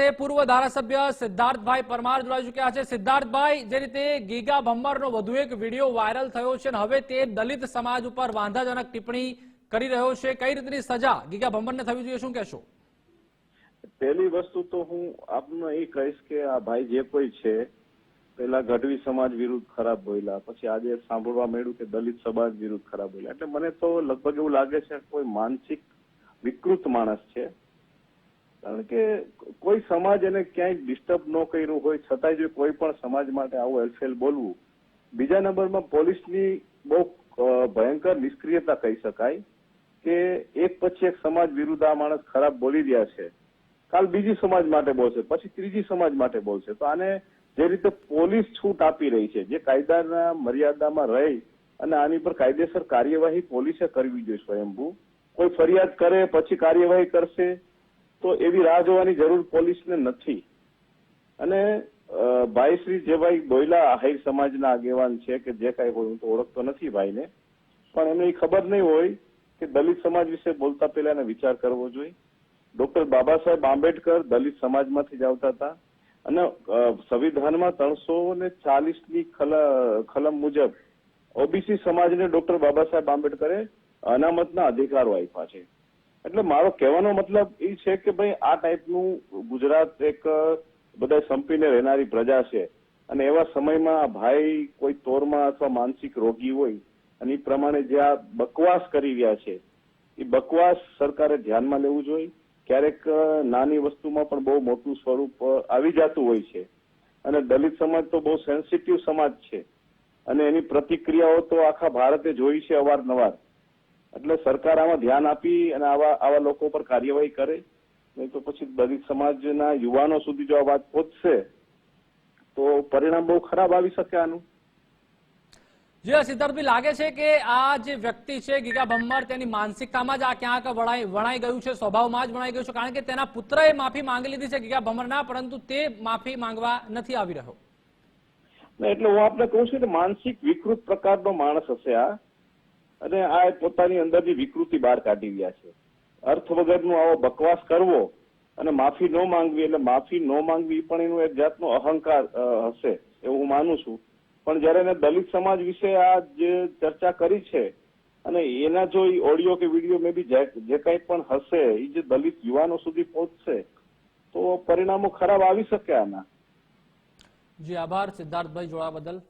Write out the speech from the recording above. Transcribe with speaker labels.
Speaker 1: તે પૂર્વ ધારાસભ્ય સિદ્ધાર્થભાઈ પરમાર જોડાઈ ચુક્યા છે. સિદ્ધાર્થભાઈ, જે રીતે ગીગા ભમ્મરનો વધુ એક વીડિયો વાયરલ થયો છે અને હવે તે દલિત સમાજ ઉપર વાંધાજનક ટિપ્પણી કરી રહ્યો છે. કઈ રીતની સજા ગીગા ભમ્મરને થવી જોઈએ, શું કહેશો?
Speaker 2: પહેલી વસ્તુ તો હું આપને એ કહીશ કે આ ભાઈ જે કોઈ છે પેલા ગઢવી સમાજ વિરુદ્ધ ખરાબ બોલ્યા, પછી આજે સાંભળવા મળ્યું કે દલિત સમાજ વિરુદ્ધ ખરાબ બોલ્યા. એટલે મને તો લગભગ એવું લાગે છે કોઈ માનસિક વિકૃત માણસ છે. કારણ કે કોઈ સમાજ એને ક્યાંય ડિસ્ટર્બ ન કર્યું હોય, છતાંય જો કોઈ પણ સમાજ માટે આવું હેલફેલ બોલવું, બીજા નંબરમાં પોલીસની બહુ ભયંકર નિષ્ક્રિયતા કહી શકાય કે એક પછી એક સમાજ વિરુદ્ધ આ માણસ ખરાબ બોલી રહ્યા છે. કાલ બીજી સમાજ માટે બોલશે, પછી ત્રીજી સમાજ માટે બોલશે. તો આને જે રીતે પોલીસ છૂટ આપી રહી છે, જે કાયદાના મર્યાદામાં રહી અને આની પર કાયદેસર કાર્યવાહી પોલીસે કરવી જોઈએ સ્વયંભૂ. કોઈ ફરિયાદ કરે, પછી કાર્યવાહી કરશે તો એવી રાહ જોવાની જરૂર પોલીસને નથી. અને ભાઈ શ્રી જે ભાઈ બોયલા આહિર સમાજના આગેવાન છે કે જે કાંઈ હોય, હું તો ઓળખતો નથી ભાઈને. પણ એમને એ ખબર નહીં હોય કે દલિત સમાજ વિશે બોલતા પહેલા એને વિચાર કરવો જોઈએ. ડોક્ટર બાબા સાહેબ આંબેડકર દલિત સમાજમાંથી જ આવતા હતા. અને સંવિધાનમાં ત્રણસો ને ચાલીસની કલમ મુજબ ઓબીસી સમાજને ડોક્ટર બાબા સાહેબ આંબેડકરે અનામતના અધિકારો આપ્યા છે. એટલે મારો કહેવાનો મતલબ એ છે કે ભાઈ આ ટાઈપનું ગુજરાત એક બધા સંપીને રહેનારી પ્રજા છે. અને એવા સમયમાં ભાઈ કોઈ તોરમાં અથવા માનસિક રોગી હોય અને એ પ્રમાણે જે આ બકવાસ કરી રહ્યા છે, એ બકવાસ સરકારે ધ્યાનમાં લેવું જોઈએ. ક્યારેક નાની વસ્તુમાં પણ બહુ મોટું સ્વરૂપ આવી જતું હોય છે. અને દલિત સમાજ તો બહુ સેન્સિટિવ સમાજ છે. અને એની પ્રતિક્રિયાઓ તો આખા ભારતે જોઈ છે અવારનવાર. એટલે સરકાર આમાં ધ્યાન આપી અને આવા આવા લોકો પર કાર્યવાહી કરે. નહીં તો પછી દલિત સમાજના યુવાનો સુધી જો આ વાત પહોંચશે તો પરિણામ બહુ ખરાબ આવી શકે આનું.
Speaker 1: જી સિદ્ધાર્થભાઈ લાગે છે કે આ જે વ્યક્તિ છે ગીગા ભમ્મર તેની માનસિકતામાં જ આ ક્યાંક વણાઈ વણાઈ ગયું છે સ્વભાવમાં જ વણાઈ ગયું છે કારણ કે તેના પુત્રએ માફી માંગી લીધી છે ગીગા ભમ્મરના પરંતુ તે માફી માંગવા નથી આવી રહ્યો.
Speaker 2: એટલે હું આપને કહું છું કે માનસિક વિકૃત પ્રકારનો માણસ હશે આ. અને આ પોતાની અંદરની વિકૃતિ બહાર કાઢી રહ્યા છે. અર્થ વગરનો આવો બકવાસ કરવો અને માફી ન માંગવી એટલે માફી ન માંગવી પણ એનું એક જાતનો અહંકાર હશે એવું માનું છું. પણ જયારે એને દલિત સમાજ વિશે આ જે ચર્ચા કરી છે અને એના જો એ ઓડિયો કે વીડિયો મે બી જે કંઈ પણ હશે એ જે દલિત યુવાનો સુધી પહોંચશે, તો પરિણામો ખરાબ આવી શકે આના.
Speaker 1: જી, આભાર સિદ્ધાર્થભાઈ જોડા બદલ.